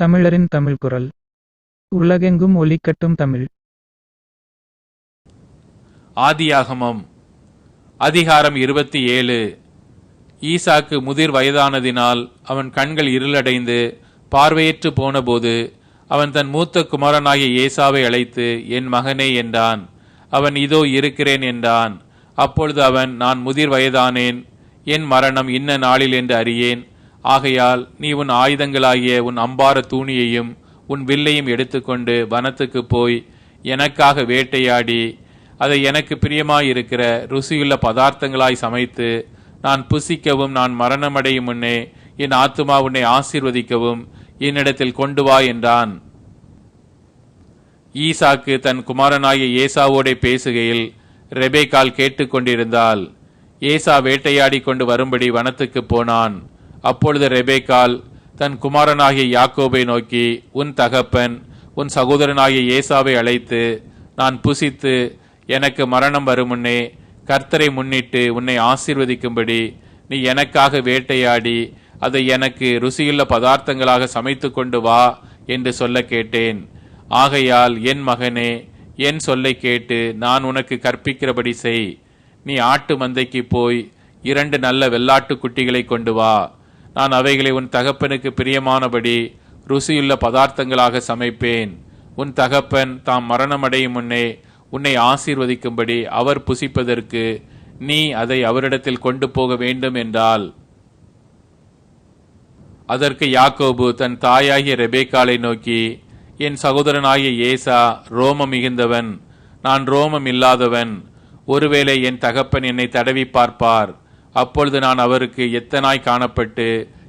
தமிழரின் தமிழ் குரல். உலகெங்கும் ஒலிக்கட்டும் தமிழ். ஆதியாகமம் அதிகாரம் இருபத்தி ஏழு. ஈசாக்கு முதிர் வயதானதினால் அவன் கண்கள் இருளடைந்து பார்வையற்று போனபோது அவன் தன் மூத்த குமாரனாகிய ஏசாவை அழைத்து என் மகனே என்றான். அவன் இதோ இருக்கிறேன் என்றான். அப்பொழுது அவன் நான் முதிர் வயதானேன். என் மரணம் இன்ன நாளில் என்று அறியேன். ஆகையால் நீ உன் ஆயுதங்களாகிய உன் அம்பார தூணியையும் உன் வில்லையும் எடுத்துக்கொண்டு வனத்துக்கு போய் எனக்காக வேட்டையாடி அதை எனக்கு பிரியமாயிருக்கிற ருசியுள்ள பதார்த்தங்களாய் சமைத்து நான் புசிக்கவும் நான் மரணமடையும் முன்னே என் ஆத்துமா உன்னை ஆசீர்வதிக்கவும் என்னிடத்தில் கொண்டு வா என்றான். ஈசாக்கு தன் குமாரனாகிய ஏசாவோடே பேசுகையில் ரெபேக்கால் கேட்டுக்கொண்டிருந்தாள். ஏசா வேட்டையாடி கொண்டு வரும்படி வனத்துக்கு போனான். அப்பொழுது ரெபேக்கால் தன் குமாரனாகிய யாக்கோபை நோக்கி உன் தகப்பன் உன் சகோதரனாகிய ஏசாவை அழைத்து நான் புசித்து எனக்கு மரணம் வருமுன்னே கர்த்தரை முன்னிட்டு உன்னை ஆசீர்வதிக்கும்படி நீ எனக்காக வேட்டையாடி அதை எனக்கு ருசியுள்ள பதார்த்தங்களாக சமைத்து கொண்டு வா என்று சொல்ல கேட்டேன். ஆகையால் என் மகனே என் சொல்லை கேட்டு நான் உனக்கு கற்பிக்கிறபடி செய். நீ ஆட்டு மந்தைக்கு போய் இரண்டு நல்ல வெள்ளாட்டு குட்டிகளை கொண்டு வா. நான் அவைகளை உன் தகப்பனுக்கு பிரியமானபடி ருசியுள்ள பதார்த்தங்களாக சமைப்பேன். உன் தகப்பன் தாம் மரணமடையும் முன்னே உன்னை ஆசீர்வதிக்கும்படி அவர் புசிப்பதற்கு நீ அதை அவரிடத்தில் கொண்டு போக வேண்டும் என்றால் அதற்கு யாக்கோபு தன் தாயாகிய ரெபேக்காலை நோக்கி என் சகோதரனாகிய ஏசா ரோமம் மிகுந்தவன். நான் ரோமம் இல்லாதவன். ஒருவேளை என் தகப்பன் என்னை தடவி பார்ப்பார். அப்பொழுது நான் அவருக்கு எத்தனாய் காணப்பட்டு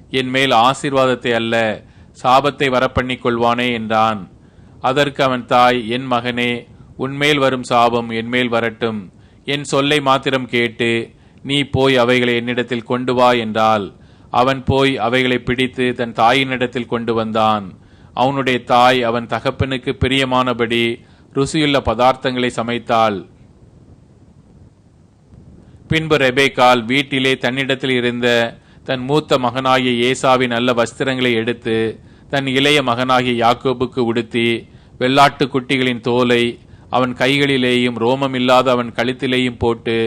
என் மேல் ஆசீர்வாதத்தை அல்ல சாபத்தை வரப்பண்ணிக் கொள்வானே என்றான். அதற்கு அவன் தாய் என் மகனே உன்மேல் வரும் சாபம் என்மேல் வரட்டும். என் சொல்லை மாத்திரம் கேட்டு நீ போய் அவைகளை என்னிடத்தில் கொண்டு வா என்றால் அவன் போய் அவைகளை பிடித்து தன் தாயினிடத்தில் கொண்டு வந்தான். அவனுடைய தாய் அவன் தகப்பனுக்கு பிரியமானபடி ருசியுள்ள பதார்த்தங்களை சமைத்தாள். பின்பு ரெபேக்கால் வீட்டிலே தன்னிடத்தில் இருந்த தன் மூத்த மகனாகிய ஏசாவின் நல்ல வஸ்திரங்களை எடுத்து தன் இளைய மகனாகிய யாக்கோபுக்கு உடுத்தி வெள்ளாட்டு குட்டிகளின் தோலை அவன் கைகளிலேயும் ரோமம் இல்லாத அவன் கழுத்திலேயும் போட்டு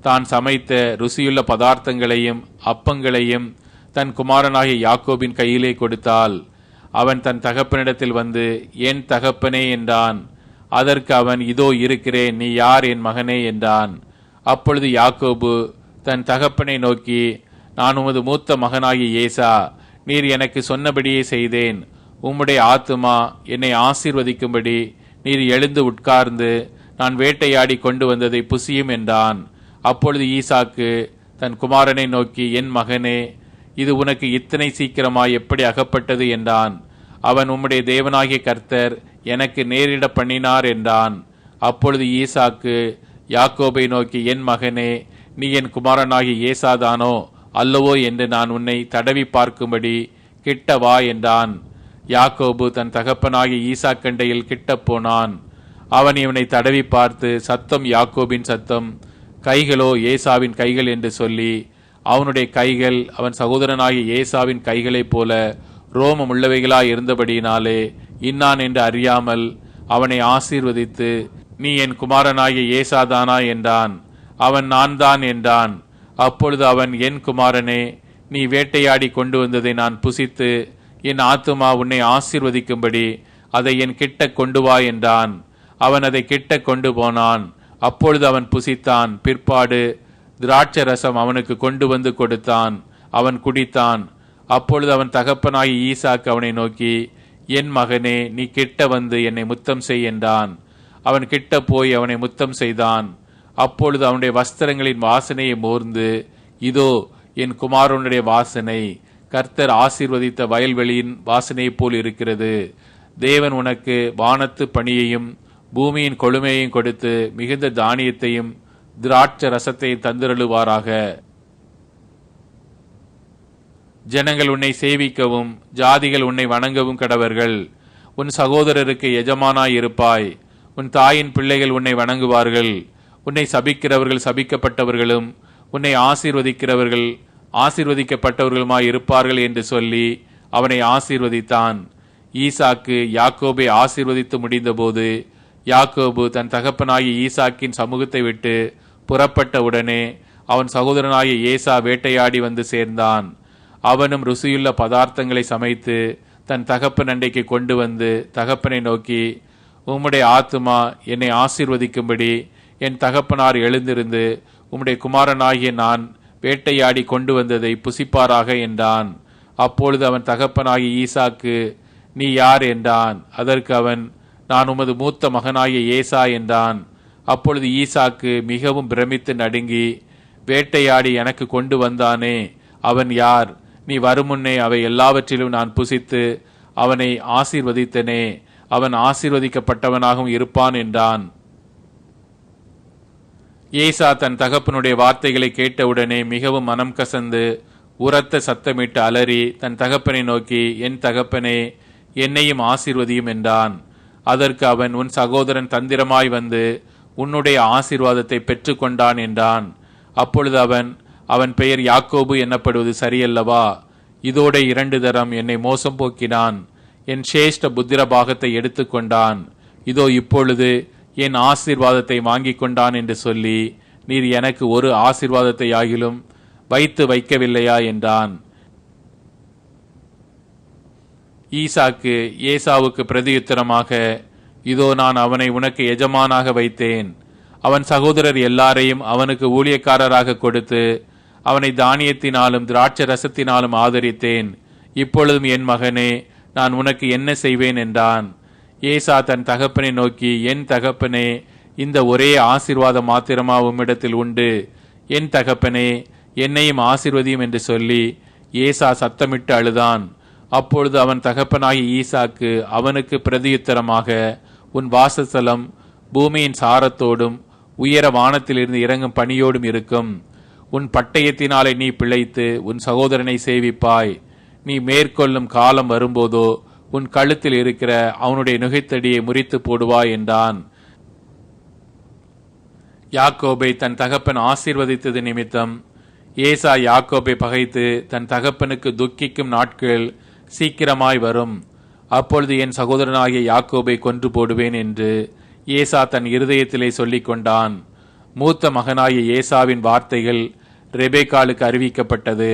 தான் சமைத்த ருசியுள்ள பதார்த்தங்களையும் அப்பங்களையும் தன் குமாரனாகிய யாக்கோபின் கையிலே கொடுத்தாள். அவன் தன் தகப்பனிடத்தில் வந்து என் தகப்பனே? என்றான். அதற்கு அவன் இதோ இருக்கிறேன் நீ யார் என் மகனே? என்றான். அப்பொழுது யாக்கோபு தன் தகப்பனை நோக்கி நான் உமது மூத்த மகனாகி ஏசா நீர் எனக்கு சொன்னபடியே செய்தேன். உம்முடைய ஆத்துமா என்னை ஆசீர்வதிக்கும்படி நீர் எழுந்து உட்கார்ந்து நான் வேட்டையாடி கொண்டு வந்ததை புசியும் என்றான். அப்பொழுது ஈசாக்கு தன் குமாரனை நோக்கி என் மகனே இது உனக்கு இத்தனை சீக்கிரமாய் எப்படி அகப்பட்டது? என்றான். அவன் உம்முடைய தேவனாகிய கர்த்தர் எனக்கு நேரிட பண்ணினார் என்றான். அப்பொழுது ஈசாக்கு யாக்கோபை நோக்கி என் மகனே நீ என் குமாரனாகி ஏசாதானோ? அல்லவோ என்று நான் உன்னை தடவி பார்க்கும்படி கிட்ட வா என்றான். யாக்கோபு தன் தகப்பனாகி ஈசா கண்டையில் கிட்டப் போனான். அவன் இவனை தடவி பார்த்து சத்தம் யாக்கோபின் சத்தம். கைகளோ ஏசாவின் கைகள் என்று சொல்லி அவனுடைய கைகள் அவன் சகோதரனாகிய ஏசாவின் கைகளைப் போல ரோமம் உள்ளவைகளாய் இருந்தபடியினாலே இன்னான் என்று அறியாமல் அவனை ஆசீர்வதித்து நீ என் குமாரனாகிய ஏசாதானா என்றான். அவன் நான் தான் என்றான். அப்பொழுது அவன் என் குமாரனே நீ வேட்டையாடி கொண்டு வந்ததை நான் புசித்து என் ஆத்துமா உன்னை ஆசீர்வதிக்கும்படி அதை என் கிட்ட கொண்டு வா என்றான். அவன் அதை கிட்ட கொண்டு போனான். அப்பொழுது அவன் புசித்தான். பிற்பாடு திராட்சை ரசம் அவனுக்கு கொண்டு வந்து கொடுத்தான். அவன் குடித்தான். அப்பொழுது அவன் தகப்பனாகி ஈசாக்கு அவனை நோக்கி என் மகனே நீ கிட்ட வந்து என்னை முத்தம் செய் என்றான். அவன் கிட்ட போய் அவனை முத்தம் செய்தான். அப்பொழுது அவனுடைய வஸ்திரங்களின் வாசனையை மோர்ந்து இதோ என் குமாரனுடைய வாசனை. கர்த்தர் ஆசீர்வதித்த வயல்வெளியின் வாசனையைப் போல் இருக்கிறது. தேவன் உனக்கு வானத்து பணியையும் பூமியின் கொழுமையையும் கொடுத்து மிகுந்த தானியத்தையும் திராட்ச ரசத்தையும் தந்திரழுவாராக ஜனங்கள் உன்னை சேவிக்கவும் ஜாதிகள் உன்னை வணங்கவும் கடவர்கள். உன் சகோதரருக்கு எஜமானாய் இருப்பாய். உன் தாயின் பிள்ளைகள் உன்னை வணங்குவார்கள். உன்னை சபிக்கிறவர்கள் சபிக்கப்பட்டவர்களும் உன்னை ஆசீர்வதிக்கிறவர்கள் ஆசீர்வதிக்கப்பட்டவர்களுமாய் இருப்பார்கள் என்று சொல்லி அவனை ஆசீர்வதித்தான். ஈசாக்கு யாக்கோபை ஆசீர்வதித்து முடிந்தபோது யாக்கோபு தன் தகப்பனாகிய ஈசாக்கின் சமூகத்தை விட்டு புறப்பட்ட உடனே அவன் சகோதரனாகிய ஏசா வேட்டையாடி வந்து சேர்ந்தான். அவனும் ருசியுள்ள பதார்த்தங்களை சமைத்து தன் தகப்பன் அண்டைக்கு கொண்டு வந்து தகப்பனை நோக்கி உம்முடைய ஆத்துமா என்னை ஆசீர்வதிக்கும்படி என் தகப்பனார் எழுந்திருந்து உம்முடைய குமாரனாகிய நான் வேட்டையாடி கொண்டு வந்ததை புசிப்பாராக என்றான். அப்பொழுது அவன் தகப்பனாகிய ஈசாக்கு நீ யார்? என்றான். அதற்கு அவன் நான் உமது மூத்த மகனாகிய ஏசா என்றான். அப்பொழுது ஈசாக்கு மிகவும் பிரமித்து நடுங்கி வேட்டையாடி எனக்கு கொண்டு வந்தானே அவன் யார்? நீ வருமுன்னே அவை எல்லாவற்றிலும் நான் புசித்து அவனை ஆசீர்வதித்தனே அவன் ஆசீர்வதிக்கப்பட்டவனாகவும் இருப்பான் என்றான். ஏசா தன் தகப்பனுடைய வார்த்தைகளை கேட்டவுடனே மிகவும் மனம் கசந்து உரத்த சத்தமிட்டு அலறி தன் தகப்பனை நோக்கி என் தகப்பனே என்னையும் ஆசீர்வதியும் என்றான். அதற்கு அவன் உன் சகோதரன் தந்திரமாய் வந்து உன்னுடைய ஆசீர்வாதத்தை பெற்றுக்கொண்டான் என்றான். அப்பொழுது அவன் அவன் பெயர் யாக்கோபு எனப்படுவது சரியல்லவா? இதோட இரண்டு தரம் என்னை மோசம் போக்கினான் என் சேஷ்ட புத்திர பாகத்தை எடுத்துக்கொண்டான். இதோ இப்பொழுது என் ஆசீர்வாதத்தை வாங்கிக் கொண்டான் என்று சொல்லி நீர் எனக்கு ஒரு ஆசீர்வாதத்தை ஆகிலும் வைத்து வைக்கவில்லையா என்றான். ஈசாக்கு ஏசாவுக்கு பிரதியுத்தரமாக இதோ நான் அவனை உனக்கு எஜமானாக வைத்தேன். அவன் சகோதரர் எல்லாரையும் அவனுக்கு ஊழியக்காரராக கொடுத்து அவனை தானியத்தினாலும் திராட்சை ரசத்தினாலும் ஆதரித்தேன். இப்பொழுதும் என் மகனே நான் உனக்கு என்ன செய்வேன் என்றான். ஏசா தன் தகப்பனை நோக்கி என் தகப்பனே இந்த ஒரே ஆசீர்வாதம் மாத்திரமா உம்மிடத்தில் உண்டு? என் தகப்பனே என்னையும் ஆசிர்வதியும் என்று சொல்லி ஏசா சத்தமிட்டு அழுதான். அப்பொழுது அவன் தகப்பனாகி ஈசாக்கு அவனுக்கு பிரதியுத்தரமாக உன் வாசஸ்தலம் பூமியின் சாரத்தோடும் உயர வானத்திலிருந்து இறங்கும் பணியோடும் இருக்கும். உன் பட்டயத்தினாலே நீ பிழைத்து உன் சகோதரனை சேவிப்பாய். நீ மேற்கொள்ளும் காலம் வரும்போதோ உன் கழுத்தில் இருக்கிற அவனுடைய நுகைத்தடியை முறித்து போடுவாய் என்றான். யாக்கோபை தன் தகப்பன் ஆசீர்வதித்தது நிமித்தம் ஏசா யாக்கோபை பகைத்து தன் தகப்பனுக்கு துக்கிக்கும் நாட்கள் சீக்கிரமாய் வரும். அப்பொழுது என் சகோதரனாகிய யாக்கோபை கொன்று போடுவேன் என்று ஏசா தன் இருதயத்திலே சொல்லிக் கொண்டான். மூத்த மகனாகிய ஏசாவின் வார்த்தைகள் ரெபேக்காலுக்கு அறிவிக்கப்பட்டது.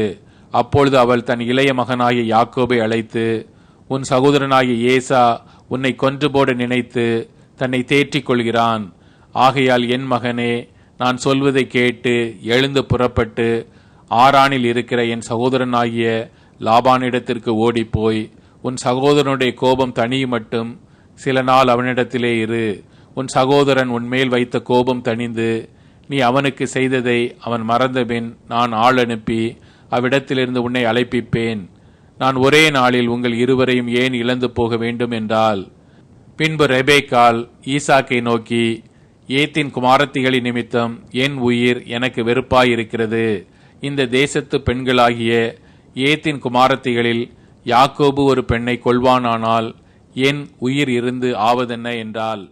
அப்பொழுது அவள் தன் இளைய மகனாகிய யாக்கோபை அழைத்து உன் சகோதரனாகிய ஏசா உன்னை கொன்று போட நினைத்து தன்னை தேற்றிக் கொள்கிறான். ஆகையால் என் மகனே நான் சொல்வதை கேட்டு எழுந்து புறப்பட்டு ஆரானில் இருக்கிற என் சகோதரனாகிய லாபானிடத்திற்கு ஓடிப்போய் உன் சகோதரனுடைய கோபம் தனியும் மட்டும் சில நாள் அவனிடத்திலே இரு. உன் சகோதரன் உன்மேல் வைத்த கோபம் தணிந்து நீ அவனுக்கு செய்ததை அவன் மறந்தபின் நான் ஆள் அனுப்பி அவ்விடத்திலிருந்து உன்னை அழைப்பிப்பேன். நான் ஒரே நாளில் உங்கள் இருவரையும் ஏன் இழந்து போக வேண்டும் என்றால் பின்பு ரெபேக்கால் ஈசாக்கை நோக்கி ஏத்தின் குமாரத்திகளின் நிமித்தம் என் உயிர் எனக்கு வெறுப்பாயிருக்கிறது. இந்த தேசத்து பெண்களாகிய ஏத்தின் குமாரத்திகளில் யாக்கோபு ஒரு பெண்ணை கொள்வானானால் என் உயிர் இருந்து ஆவதென்ன என்றால்